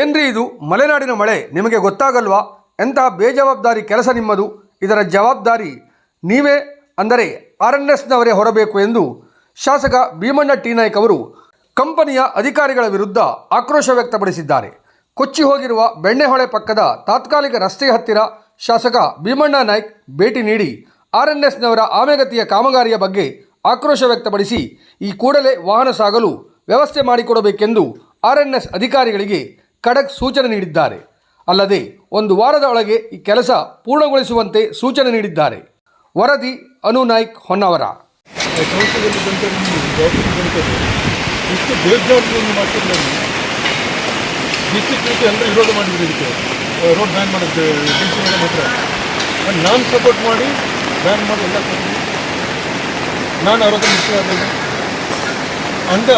ಏನ್ರಿ ಇದು? ಮಲೆನಾಡಿನ ಮಳೆ ನಿಮಗೆ ಗೊತ್ತಾಗಲ್ವಾ? ಎಂತಹ ಬೇಜವಾಬ್ದಾರಿ ಕೆಲಸ ನಿಮ್ಮದು? ಇದರ ಜವಾಬ್ದಾರಿ ನೀವೇ ಅಂದರೆ ಆರ್ ಎನ್ ಎಸ್ನವರೇ ಹೊರಬೇಕು ಎಂದು ಶಾಸಕ ಭೀಮಣ್ಣ ಟಿ. ನಾಯ್ಕ್ ಅವರು ಕಂಪನಿಯ ಅಧಿಕಾರಿಗಳ ವಿರುದ್ಧ ಆಕ್ರೋಶ ವ್ಯಕ್ತಪಡಿಸಿದ್ದಾರೆ. ಕೊಚ್ಚಿ ಹೋಗಿರುವ ಬೆಣ್ಣೆಹೊಳೆ ಪಕ್ಕದ ತಾತ್ಕಾಲಿಕ ರಸ್ತೆ ಹತ್ತಿರ ಶಾಸಕ ಭೀಮಣ್ಣ ನಾಯ್ಕ್ ಭೇಟಿ ನೀಡಿ ಆರ್ ಎನ್ ಎಸ್ನವರ ಆಮೆಗತಿಯ ಕಾಮಗಾರಿಯ ಬಗ್ಗೆ ಆಕ್ರೋಶ ವ್ಯಕ್ತಪಡಿಸಿ ಈ ಕೂಡಲೇ ವಾಹನ ಸಾಗಲು ವ್ಯವಸ್ಥೆ ಮಾಡಿಕೊಡಬೇಕೆಂದು ಆರ್ ಎನ್ ಎಸ್ ಅಧಿಕಾರಿಗಳಿಗೆ ಖಡಕ್ ಸೂಚನೆ ನೀಡಿದ್ದಾರೆ. ಅಲ್ಲದೆ, ಒಂದು ವಾರದ ಒಳಗೆ ಈ ಕೆಲಸ ಪೂರ್ಣಗೊಳಿಸುವಂತೆ ಸೂಚನೆ ನೀಡಿದ್ದಾರೆ. ವರದಿ ಅನು ನಾಯ್ಕ್ ಹೊನ್ನಾವರ. ಬೇಜವಾಬ್ದಾರಿಯನ್ನು ಸಪೋರ್ಟ್ ಮಾಡಿ ನಾನು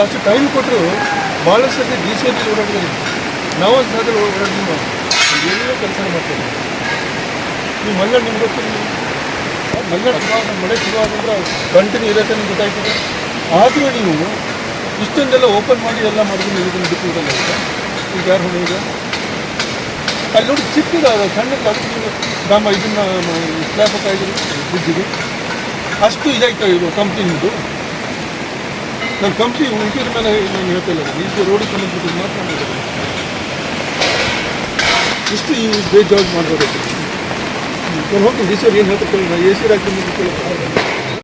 ಅಷ್ಟು ಟೈಮ್ ಕೊಟ್ಟರು ಭಾಳಷ್ಟು ಡಿ ಸಿ ಎಲ್ ನಾವು ಸಾಧ್ಯ ಓಡಾಡಿದ್ವಿ ಏನೇನೋ ಕೆಲಸ ಮಾಡ್ತೇವೆ ನೀವು ಮಲ್ಲ ನಿಮ್ಗೆ ಗೊತ್ತಿಲ್ಲ. ಮಲೆನಾಡು ಶುರುವಾದ ಮಳೆ ಶುರುವಾದಂದ್ರೆ ಕಂಟಿನ್ಯೂ ಇರುತ್ತೆ ನಿಮ್ಗೆ ಗೊತ್ತಾಯ್ತದೆ. ಆದರೂ ನೀವು ಇಷ್ಟೊಂದೆಲ್ಲ ಓಪನ್ ಮಾಡಿ ಎಲ್ಲ ಮಾಡಿದ್ರೆ ಇದನ್ನು ಬಿಟ್ಟಿರಲ್ಲ ಈಗ. ಯಾರು ಈಗ? ಅಲ್ಲಿ ನೋಡಿ ಚಿಕ್ಕದ ಸಣ್ಣದ ಅದಕ್ಕೆ ನೀವು ನಮ್ಮ ಇದನ್ನ ಹಾಕಿದ್ರು ಬ್ರಿಡ್ಜಿಗೆ ಅಷ್ಟು ಇದಾಯ್ತು ಇದು ಕಂಪ್ನಿದು ನಾನು ಕಂಪ್ನಿ ಉಂಟಿದ ಮೇಲೆ ನಾನು ಹೇಳ್ತಿಲ್ಲ ಇದು ರೋಡಿಗೆ ಸಂಬಂಧಪಟ್ಟಿದ್ದು ಮಾತ್ರ. ಇಷ್ಟು ಈ ಬೇಜವಾಬ್ದಾರಿ ಮಾಡ್ಬೋದು ನಾನು ಹೋಗ್ತೀನಿ ಡಿ ಸಿ ಅವ್ರು ಏನು ಹೇಳ್ತಾರೆ ಎ ಸಿ ರಾಜ್ಯ